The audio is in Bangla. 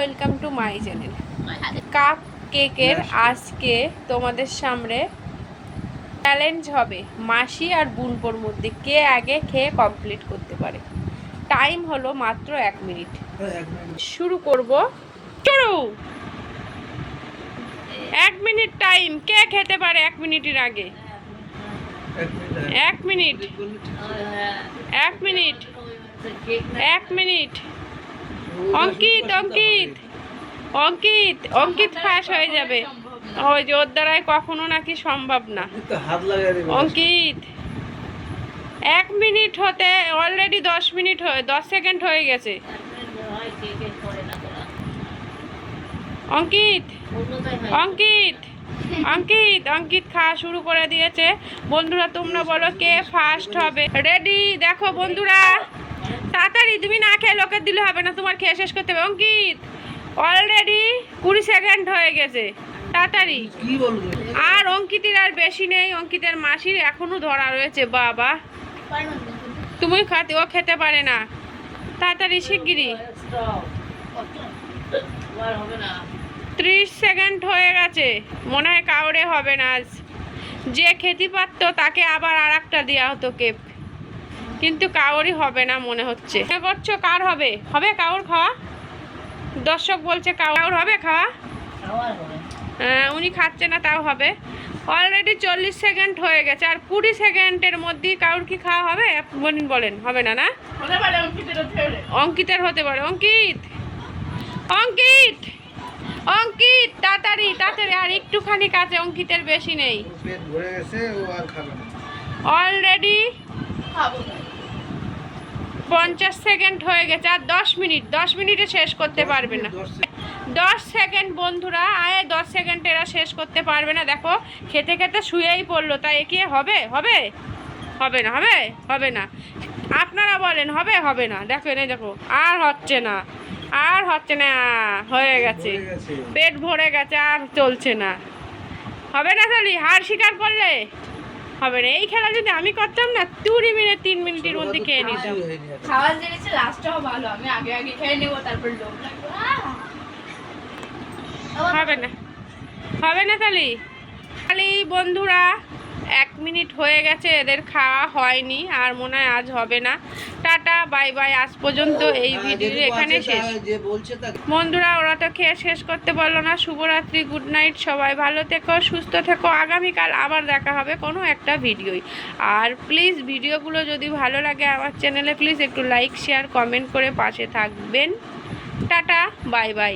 Welcome to my channel cup কেকের আজকে তোমাদের সামনে চ্যালেঞ্জ হবে মাসি আর বুনপোর মধ্যে কে আগে খেয়ে কমপ্লিট করতে পারে। টাইম হলো মাত্র এক মিনিট। শুরু করব। শুরু এক মিনিট টাইম কে খেতে পারে এক মিনিটের আগে? এক মিনিট। এক মিনিট। এক মিনিট। অঙ্কিত অঙ্কিত অঙ্কিত অঙ্কিত ফাঁস হয়ে যাবে। ওই যে ওর দ্বারাই কখনো নাকি সম্ভব না। অঙ্কিত এক মিনিট হতে অলরেডি দশ মিনিট হয়ে দশ সেকেন্ড হয়ে গেছে। অঙ্কিত অঙ্কিত অঙ্কিত অঙ্কিত খাওয়া শুরু করে দিয়েছে। বন্ধুরা তোমরা বলো কে ফার্স্ট হবে। রেডি দেখো বন্ধুরা। তাড়াতাড়ি তুমি না খেয়ে লোকের দিলে হবে না তোমার খেয়ে শেষ করতে হবে। অঙ্কিত অলরেডি কুড়ি সেকেন্ড হয়ে গেছে। তাড়াতাড়ি। আর অঙ্কিতের আর বেশি নেই অঙ্কিতের মাসির এখনও ধরা রয়েছে বাবা। তুমি খাতে ও খেতে পারে না। তাড়াতাড়ি শিগগিরই। ত্রিশ সেকেন্ড হয়ে গেছে। মনে হয় কাউরে হবে না আজ। যে খেতে পারতো তাকে আবার আর একটা দেওয়া হতো কেপ। কিন্তু কাউরই হবে না মনে হচ্ছে। মনে করছ কার হবে? হবে কাউর খাওয়া? দর্শক বলছে কাউর হবে খাওয়া? হ্যাঁ, উনি খাচ্ছে না তাও হবে। অলরেডি চল্লিশ সেকেন্ড হয়ে গেছে আর কুড়ি সেকেন্ডের মধ্যেই কাউর কি খাওয়া হবে? বলেন বলেন হবে না না? অঙ্কিতের হতে পারে। অঙ্কিত! অঙ্কিত! অঙ্কিত তাড়াতাড়ি তাড়াতাড়ি আর একটুখানি কাছে অঙ্কিতের বেশি নেই। ওর পেট ভরে গেছে ও আর খাবে না। অলরেডি পঞ্চাশ সেকেন্ড হয়ে গেছে আর দশ মিনিট দশ মিনিটে শেষ করতে পারবে না। দশ সেকেন্ড। বন্ধুরা আয় দশ সেকেন্ড এরা শেষ করতে পারবে না। দেখো খেতে খেতে শুয়েই পড়ল তাই এ কি হবে? হবে? হবে না হবে? হবে না। আপনারা বলেন হবে হবে না? দেখো এনে দেখো আর হচ্ছে না আর হচ্ছে না হয়ে গেছে। গেছে। পেট ভরে গেছে আর চলছে না। হবে না তাহলে হার স্বীকার করলে? হবে না। এই খেলা যদি আমি করতাম না কুড়ি মিনিট তিন মিনিটের মধ্যে খেয়ে নিতাম। খাওয়ার জিনিসে লাস্টটাও ভালো আমি আগে আগে খেয়ে নেব তারপর লোক হবে না। হবে না তাহলে। তাহলে বন্ধুরা মিনিট হয়ে গেছে এদের খাওয়া হয়নি আর মনে হয় আজ হবে না। টাটা বাই বাই আজ পর্যন্ত এই হ্যাঁ, ভিডিও এখানে শেষ। বন্ধুরা ওরা তো খেয়ে শেষ করতে পারল না। শুভরাত্রি গুড নাইট সবাই ভালো থেকো সুস্থ থেকো। আগামীকাল আবার দেখা হবে কোনো একটা ভিডিওই। আর প্লিজ ভিডিওগুলো যদি ভালো লাগে আমার চ্যানেলে প্লিজ একটু লাইক শেয়ার কমেন্ট করে পাশে থাকবেন। Tata bye bye.